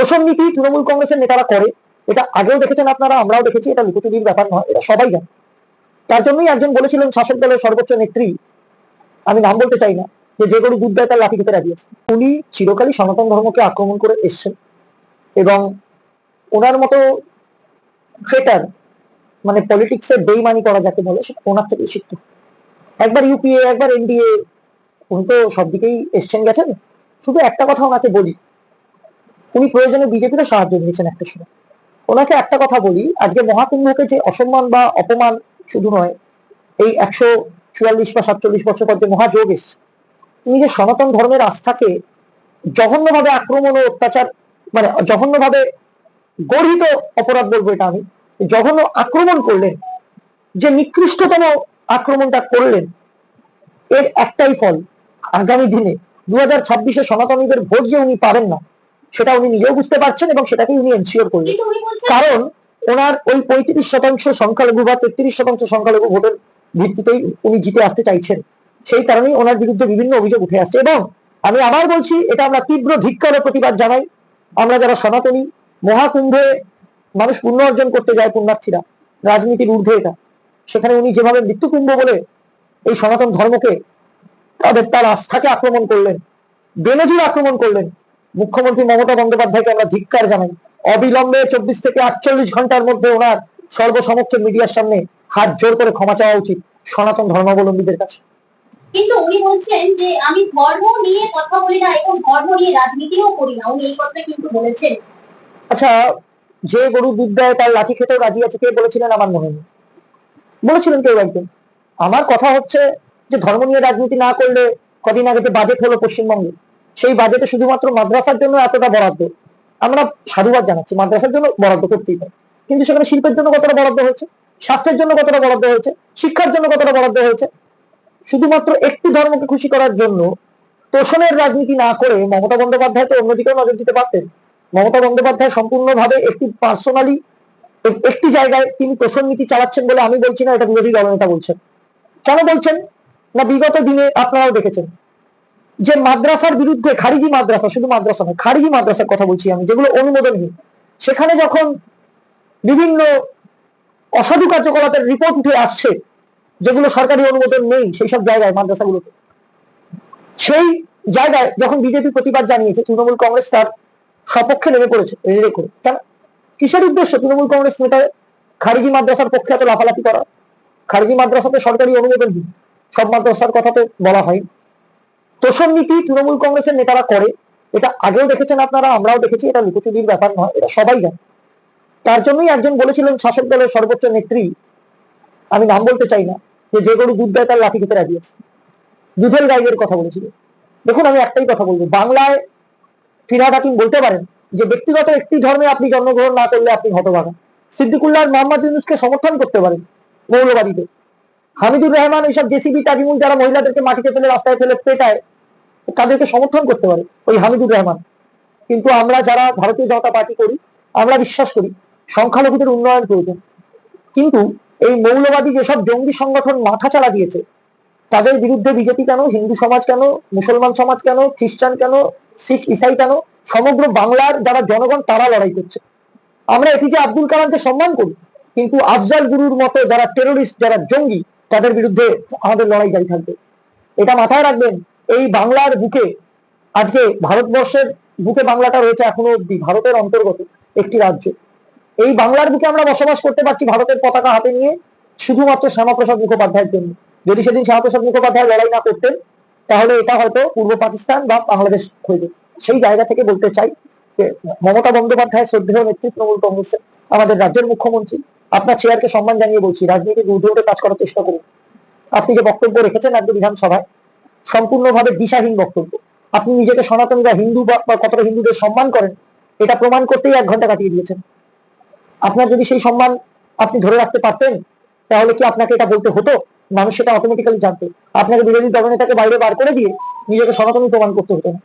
তোষণ নীতি তৃণমূল কংগ্রেসের নেতারা করে, এটা আগেও দেখেছেন আপনারা, আমরাও দেখেছি, এটা লুকোচুরির ব্যাপার নয়, এটা সবাই জানে। তার জন্যই একজন বলেছিলেন শাসক দলের সর্বোচ্চ নেত্রী, আমি নাম বলতে চাই না, যে যে গরু দুধ দেয় তার লাঠি খেতে রাজি আছে। উনি চিরকালই সনাতন ধর্মকে আক্রমণ করে এসছেন এবং ওনার মতো ট্রেটার মানে পলিটিক্সে বেইমানি করা যাকে বলে, সেটা ওনার থেকেই শিখতে। একবার ইউপিএ একবার এনডিএ উনি তো সব দিকেই এসছেন, গেছেন। শুধু একটা কথা ওনাকে বলি উনি প্রয়োজনে বিজেপিরও সাহায্য নিয়েছেন একটা সময়। ওনাকে একটা কথা বলি, আজকে মহাকুম্ভকে যে অসম্মান বা অপমান শুধু নয়, এই একশো চুয়াল্লিশ বা সাতচল্লিশ বছর পর যে মহাযোগ এসছে, তিনি যে সনাতন ধর্মের আস্থাকে জঘন্যভাবে আক্রমণ ও অত্যাচার মানে জঘন্যভাবে গর্হিত অপরাধ বলব এটা আমি, জঘন্য আক্রমণ করলেন, যে নিকৃষ্টতম আক্রমণটা করলেন, এর একটাই ফল আগামী দিনে দু হাজার ছাব্বিশে সনাতনীদের ভোট যে উনি পাবেন না সেটা উনি নিজেও বুঝতে পারছেন এবং সেটাকেই উনি এনশিওর করলেন। কারণ ওনার ওই পঁয়ত্রিশ শতাংশ সংখ্যালঘু বা তেত্রিশ শতাংশ সংখ্যালঘু ভোটের ভিত্তিতেই উনি জিতে আসতে চাইছেন। সেই কারণেই ওনার বিরুদ্ধে বিভিন্ন অভিযোগ উঠে আসছে এবং আমি আবার বলছি এটা আমরা তীব্র ধিক্কার প্রতিবাদ জানাই। আমরা যারা সনাতনী মহাকুম্ভে মানুষ পুণ্য অর্জন করতে যায় পুণ্যার্থীরা রাজনীতির ঊর্ধ্বে এটা। সেখানে উনি যেভাবে মৃত্যুকুম্ভ বলে এই সনাতন ধর্মকে তাদের তার আস্থাকে আক্রমণ করলেন বেনজির আক্রমণ করলেন মুখ্যমন্ত্রী মমতা বন্দ্যোপাধ্যায়কে আমরা ধিক্কার জানাই। অবিলম্বে চব্বিশ থেকে আটচল্লিশ ঘণ্টার মধ্যে ওনার সর্বসমক্ষে মিডিয়ার সামনে হাত জোর করে ক্ষমা চাওয়া উচিত সনাতন ধর্মাবলম্বীদের কাছে। কিন্তু উনি বলছেন যে আমি ধর্ম নিয়ে কথা বলি না এবং ধর্ম নিয়ে রাজনীতিও করি না। উনি এই কথা কিন্তু বলেছেন। আচ্ছা যে গরু দুধ দেয় তার লাঠি খেতেও রাজি আছে কে বলেছিলেন? আমার মনে নেই। বলেছিলেন কেউ একজন। আমার কথা হচ্ছে যে ধর্ম নিয়ে রাজনীতি না করলে কদিন আগে যে বাজেট হলো পশ্চিমবঙ্গে সেই বাজেটে শুধুমাত্র মাদ্রাসার জন্য এতটা বরাদ্দ। আমরা সাধুবাদ জানাচ্ছি, মাদ্রাসার জন্য বরাদ্দ করতেই পারি। কিন্তু সেখানে শিল্পের জন্য কতটা বরাদ্দ হয়েছে? স্বাস্থ্যের জন্য কতটা বরাদ্দ হয়েছে? শিক্ষার জন্য কতটা বরাদ্দ হয়েছে? শুধুমাত্র একটি ধর্মকে খুশি করার জন্য তোষণের রাজনীতি না করে মমতা বন্দ্যোপাধ্যায় তো অন্যদিকেও নজর দিতে পারতেন। মমতা বন্দ্যোপাধ্যায় সম্পূর্ণভাবে একটি পার্সোনালি একটি জায়গায় তিনি তোষণ নীতি চালাচ্ছেন বলে আমি বলছি না, এটা বিরোধী দলনেতা বলছেন। কেন বলছেন? না বিগত দিনে আপনারাও দেখেছেন। যে মাদ্রাসার বিরুদ্ধে, খারিজি মাদ্রাসা, শুধু মাদ্রাসা নয়, খারিজি মাদ্রাসার কথা বলছি আমি, যেগুলো অনুমোদনহীন সেখানে যখন বিভিন্ন অসাধু কার্যকলাপের রিপোর্ট উঠে আসছে, যেগুলো সরকারি অনুমোদন নেই সেই সব জায়গায়, মাদ্রাসাগুলোতে। সেই জায়গায় যখন বিজেপি প্রতিবাদ জানিয়েছে, তৃণমূল কংগ্রেস তার সপক্ষে নেমে পড়েছে রেড়ে করে। কেন? কিসের উদ্দেশ্য তৃণমূল কংগ্রেস নেতা খারিজি মাদ্রাসার পক্ষে এত লাফালাফি করা? খারিজি মাদ্রাসাতে সরকারি অনুমোদন দিন সব মাদ্রাসার কথা তো বলা হয় তোষণ নীতি তৃণমূল কংগ্রেসের নেতারা করে, এটা আগেও দেখেছেন আপনারা, আমরাও দেখেছি, এটা লুকোচুরির ব্যাপার নয়, এটা সবাই জানে। তার জন্যই একজন বলেছিলেন শাসক দলের সর্বোচ্চ নেত্রী, আমি নাম বলতে চাই না, যে যে গরু দুধ দেয় তার লাঠি খেতে রাজি আছে। দুধের গাইয়ের কথা বলেছিল। দেখুন, আমি একটাই কথা বলব, বাংলায় ফিরহাদ হাকিম বলতে পারেন যে ব্যক্তিগত একটি ধর্মে আপনি জন্মগ্রহণ না করলে আপনি হতভাগা। সিদ্দিকুল্লাহ মোহাম্মদ ইউনুসকে সমর্থন করতে পারেন মৌলবাদীতে হামিদুর রহমান এইসব জেসিবি, তাজিমুল যারা মহিলাদেরকে মাটিতে ফেলে, রাস্তায় ফেলে পেটায়, তাদেরকে সমর্থন করতে পারে ওই হামিদুর রহমান। কিন্তু আমরা যারা ভারতীয় জনতা পার্টি করি, আমরা বিশ্বাস করি সংখ্যালঘুদের উন্নয়ন প্রয়োজন। কিন্তু এই মৌলবাদী যেসব জঙ্গি সংগঠন মাথা চালা দিয়েছে, তাদের বিরুদ্ধে বিজেপি কেন, হিন্দু সমাজ কেন, মুসলমান সমাজ কেন, খ্রিস্টান কেন, শিখ, ইসাই কেন, সমগ্র বাংলার যারা জনগণ তারা লড়াই করছে। আমরা এপিজে আব্দুল কালামকে সম্মান করি, কিন্তু আফজাল গুরুর মতো যারা টেরোরিস্ট যারা জঙ্গি তাদের বিরুদ্ধে আমাদের লড়াই জারি থাকবে। এটা মাথায় রাখবেন, এই বাংলার বুকে, আজকে ভারতবর্ষের বুকে বাংলাটা রয়েছে এখনও অব্দি ভারতের অন্তর্গত একটি রাজ্য। এই বাংলার বুকে আমরা বসবাস করতে পারছি ভারতের পতাকা হাতে নিয়ে শুধুমাত্র শ্যামাপ্রসাদ মুখোপাধ্যায়ের জন্য। যদি সেদিন শ্যামাপ্রসাদ মুখোপাধ্যায় লড়াই না করতেন, তাহলে এটা হয়তো পূর্ব পাকিস্তান বা বাংলাদেশ যেত। সেই জায়গা থেকে বলতে চাই যে মমতা বন্দ্যোপাধ্যায় শ্রদ্ধেয় তৃণমূল কংগ্রেসের আমাদের রাজ্যের মুখ্যমন্ত্রী আপনার চেয়ারকে সম্মান জানিয়ে বলছি, রাজনীতির উঠে কাজ করার চেষ্টা করুন। আপনি যে বক্তব্য রেখেছেন আজকে বিধানসভায়, সম্পূর্ণভাবে দিশাহীন বক্তব্য। আপনি নিজেকে সনাতন বা হিন্দু বা বা কতটা হিন্দুদের সম্মান করেন, এটা প্রমাণ করতেই এক ঘণ্টা কাটিয়ে দিয়েছেন। আপনার যদি সেই সম্মান আপনি ধরে রাখতে পারতেন, তাহলে কি আপনাকে এটা বলতে হতো? মানুষ সেটা অটোমেটিক্যালি জানতো। আপনাকে বিরোধী দলনেতাকে বাইরে বার করে দিয়ে নিজেকে সনাতনী প্রমাণ করতে হতো না।